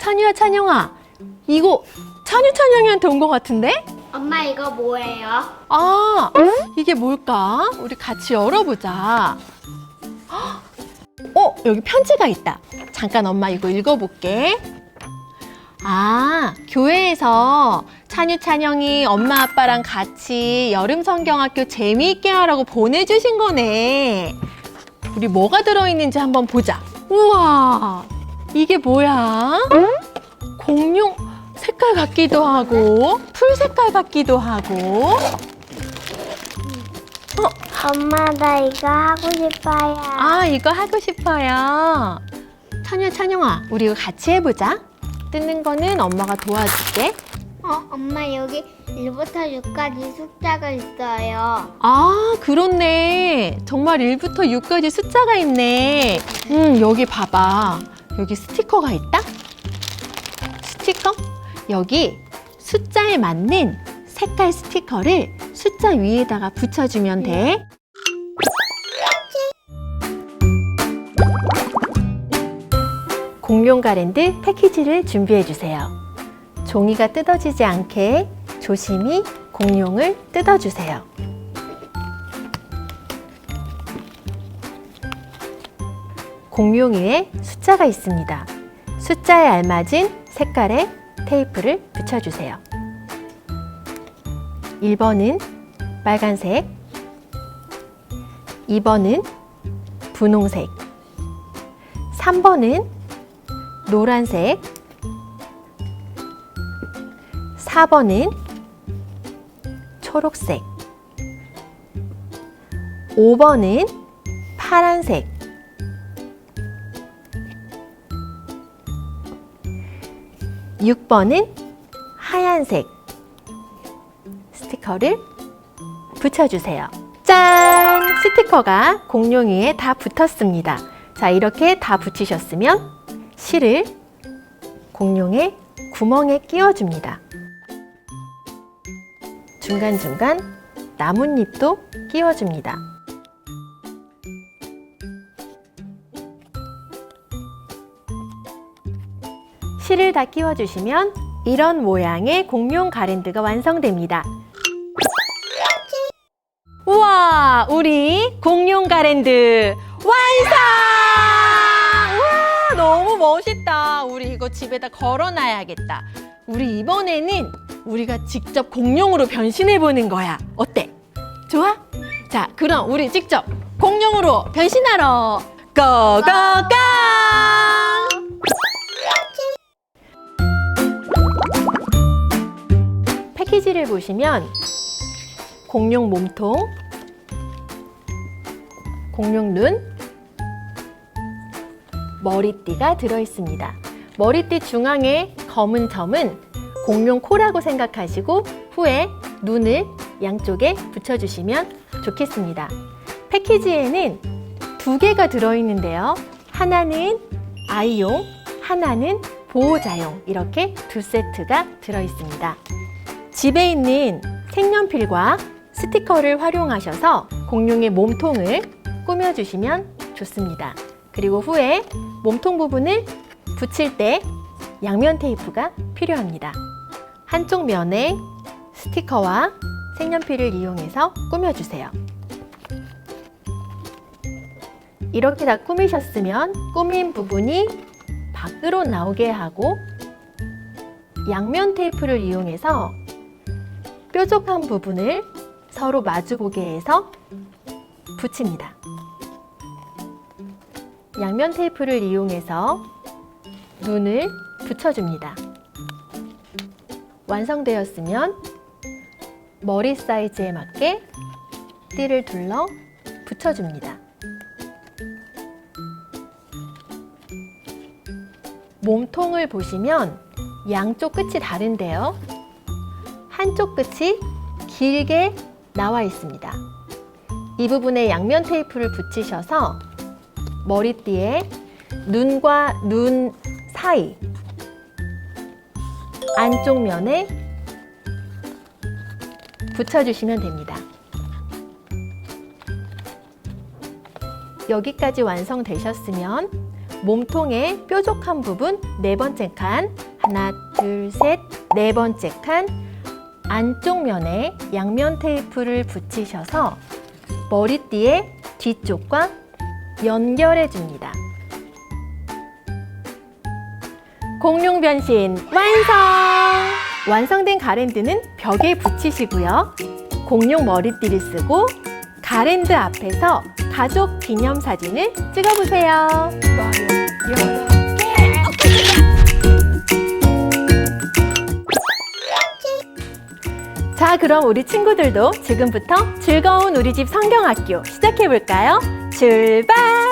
찬유야, 찬영아. 이거 찬유, 찬영이한테 온 것 같은데? 엄마 이거 뭐예요? 아, 이게 뭘까? 우리 같이 열어보자. 헉! 어, 여기 편지가 있다. 잠깐 엄마 이거 읽어볼게. 아, 교회에서 찬유, 찬영이 엄마, 아빠랑 같이 여름 성경학교 재미있게 하라고 보내주신 거네. 우리 뭐가 들어있는지 한번 보자. 우와, 이게 뭐야? 공룡 색깔 같기도 하고, 풀 색깔 같기도 하고. 엄마 나 이거 하고 싶어요. 아, 이거 하고 싶어요. 찬유, 찬영아, 우리 이거 같이 해보자. 뜯는 거는 엄마가 도와줄게. 어, 엄마 여기 1부터 6까지 숫자가 있어요. 아, 그렇네. 정말 1부터 6까지 숫자가 있네. 음, 여기 봐봐. 여기 스티커가 있다? 스티커? 여기 숫자에 맞는 색깔 스티커를 숫자 위에다가 붙여주면 돼. 공룡 가랜드 패키지를 준비해 주세요. 종이가 뜯어지지 않게 조심히 공룡을 뜯어주세요. 공룡 위에 숫자가 있습니다. 숫자에 알맞은 색깔의 테이프를 붙여주세요. 1번은 빨간색, 2번은 분홍색, 3번은 노란색, 4번은 초록색, 5번은 파란색, 6번은 하얀색 스티커를 붙여주세요. 짠! 스티커가 공룡 위에 다 붙었습니다. 자, 이렇게 다 붙이셨으면 실을 공룡의 구멍에 끼워줍니다. 중간중간 나뭇잎도 끼워줍니다. 다 끼워주시면 이런 모양의 공룡 가랜드가 완성됩니다. 우와, 우리 공룡 가랜드 완성! 우와, 너무 멋있다. 우리 이거 집에다 걸어놔야겠다. 우리 이번에는 우리가 직접 공룡으로 변신해보는 거야. 어때? 좋아? 자, 그럼 우리 직접 공룡으로 변신하러 고고고! 패키지를 보시면 공룡 몸통, 공룡 눈, 머리띠가 들어있습니다. 머리띠 중앙에 검은 점은 공룡 코라고 생각하시고 후에 눈을 양쪽에 붙여주시면 좋겠습니다. 패키지에는 두 개가 들어있는데요. 하나는 아이용, 하나는 보호자용 이렇게 두 세트가 들어있습니다. 집에 있는 색연필과 스티커를 활용하셔서 공룡의 몸통을 꾸며주시면 좋습니다. 그리고 후에 몸통 부분을 붙일 때 양면 테이프가 필요합니다. 한쪽 면에 스티커와 색연필을 이용해서 꾸며주세요. 이렇게 다 꾸미셨으면 꾸민 부분이 밖으로 나오게 하고 양면 테이프를 이용해서 뾰족한 부분을 서로 마주보게 해서 붙입니다. 양면 테이프를 이용해서 눈을 붙여줍니다. 완성되었으면 머리 사이즈에 맞게 띠를 둘러 붙여줍니다. 몸통을 보시면 양쪽 끝이 다른데요. 한쪽 끝이 길게 나와 있습니다. 이 부분에 양면 테이프를 붙이셔서 머리띠에 눈과 눈 사이 안쪽 면에 붙여주시면 됩니다. 여기까지 완성되셨으면 몸통의 뾰족한 부분 네 번째 칸 하나 둘 셋 네 번째 칸 안쪽 면에 양면 테이프를 붙이셔서 머리띠의 뒤쪽과 연결해 줍니다. 공룡 변신 완성! 완성된 가랜드는 벽에 붙이시고요. 공룡 머리띠를 쓰고 가랜드 앞에서 가족 기념 사진을 찍어보세요. 그럼 우리 친구들도 지금부터 즐거운 우리 집 성경학교 시작해 볼까요? 출발!